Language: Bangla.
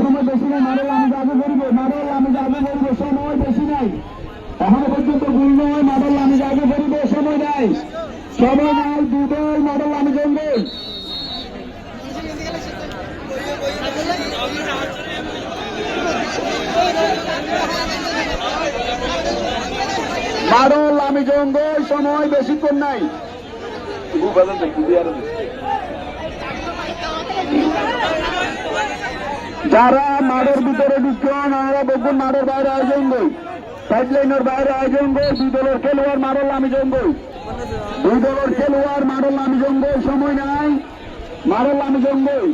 সময় বেশি নাই, মারল আমি যাবে করিব মারল আমি যাবে করিব সময় বেশি নাই। এখনও পর্যন্ত ভুল নয় মারল আমি যাবে করিব সময় নাই। সময় নাই দল মারল আমি জঙ্গল। মারল জঙ্গল, সময় বেশিক্ষণ নাই। যারা মাঠের ভিতরে ঢুকছেন আমরা বকুল মাঠের বাইরে আয়োজন করি সাইড লাইনের বাইরে আয়োজন করি দুই দলের খেলোয়াড় মারল আমি জঙ্গল। দুই দলের খেলোয়াড় মারল আমি জঙ্গল, সময় নাই মারল আমি জঙ্গল।